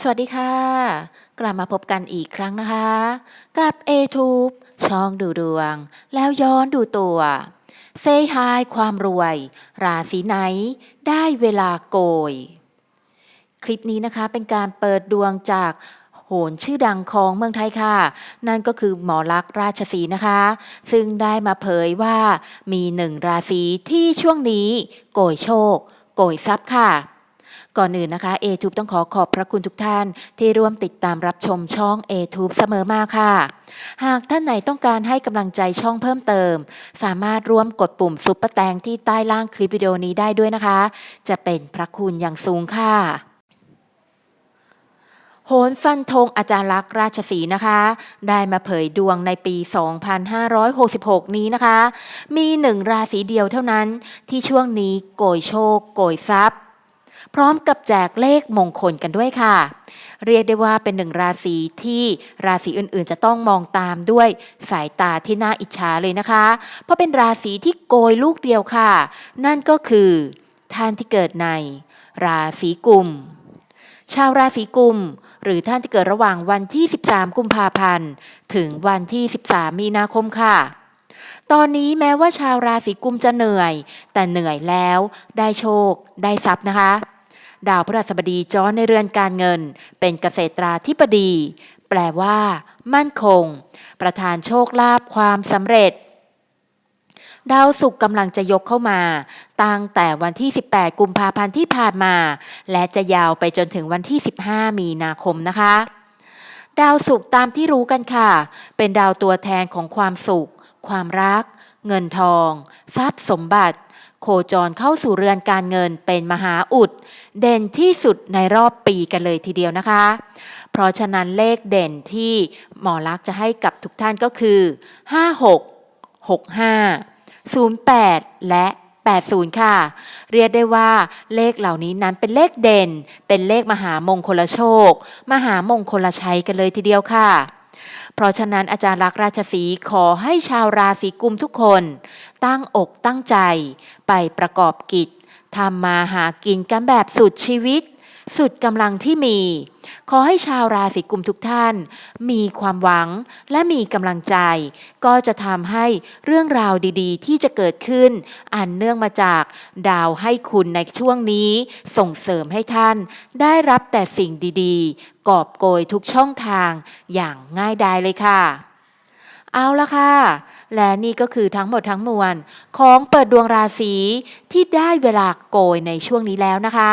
สวัสดีค่ะ กลับมาพบกันอีกครั้งนะคะ กับ A-Tube ช่องดูดวง แล้วย้อนดูตัวเซฮายความรวย ราศีไหน ได้เวลาโกย คลิปนี้นะคะเป็นการเปิดดวงจากโหนชื่อดังของเมืองไทยค่ะ นั่นก็คือหมอลักษ์ราชสีนะคะ ซึ่งได้มาเผยว่ามีหนึ่งราศีที่ช่วงนี้ โกยโชค โกยทรัพย์ค่ะ ก่อนอื่นนะคะ A-Tube ต้องขอขอบพระคุณทุกท่านที่ร่วมติดตามรับชมช่อง A-Tube เสมอมาค่ะ หากท่านไหนต้องการให้กำลังใจช่องเพิ่มเติม สามารถร่วมกดปุ่มซุปเปอร์แตงที่ใต้ล่างคลิปวิดีโอนี้ได้ด้วยนะคะ จะเป็นพระคุณอย่างสูงค่ะโหนฟันธงอาจารย์ลักษ์ราชสีนะคะ ได้มาเผยดวงในปี 2566 นี้นะคะ มีหนึ่งราศีเดียวเท่านั้นที่ช่วงนี้โกยโชค โกยทรัพย์ พร้อมกับแจกเลขมงคลกันด้วยค่ะ เรียกได้ว่าเป็นหนึ่งราศีที่ราศีอื่นๆ จะต้องมองตามด้วยสายตาที่น่าอิจฉาเลยนะคะ เพราะเป็นราศีที่โกยลูกเดียวค่ะ นั่นก็คือท่านที่เกิดในราศีกุม ชาวราศีกุมหรือท่านที่เกิดระหว่างวันที่ 13 กุมภาพันธ์ ถึงวันที่ 13 มีนาคมค่ะ ตอนนี้แม้ว่าชาวราศีกุมจะเหนื่อย แต่เหนื่อยแล้วได้โชค ได้ทรัพย์นะคะ ดาวพฤหัสบดีจรในเรือนการเงิน เป็นเกษตราธิบดี แปลว่า มั่นคง ประธานโชคลาภความสำเร็จ ดาวศุกร์กำลังจะยกเข้ามา ตั้งแต่วันที่ 18 กุมภาพันธ์ที่ผ่านมา และจะยาวไปจนถึงวันที่ 15 มีนาคมนะคะ ดาวศุกร์ตามที่รู้กันค่ะ เป็นดาวตัวแทนของความสุข ความรัก เงินทอง ทรัพย์สมบัติ โคจรเข้าสู่เรือนการเงินเป็นมหาอุด เด่นที่สุดในรอบปีกันเลยทีเดียวนะคะ เพราะฉะนั้นเลขเด่นที่หมอลักษ์จะให้กับทุกท่านก็คือ 56 65 08 และ 80 ค่ะ เรียกได้ว่าเลขเหล่านี้นั้นเป็นเลขเด่น เป็นเลขมหามงคลโชค มหามงคลชัยกันเลยทีเดียวค่ะ เพราะฉะนั้นอาจารย์ลักษราชสีขอให้ชาวราศีกุมทุกคน ตั้งอกตั้งใจ ไปประกอบกิจทำมาหากินกันแบบสุดชีวิต สุดกำลังที่มี ขอให้ชาวราศีกุมทุกท่าน มีความหวังและมีกำลังใจ ก็จะทำให้เรื่องราวดีๆ ที่จะเกิดขึ้น อันเนื่องมาจากดาวให้คุณในช่วงนี้ ส่งเสริมให้ท่าน ได้รับแต่สิ่งดีๆ กอบโกยทุกช่องทางอย่างง่ายดายเลยค่ะ เอาละค่ะและนี่ก็คือทั้งหมดทั้งมวล ของเปิดดวงราศีที่ได้เวลาโกยในช่วงนี้แล้วนะคะ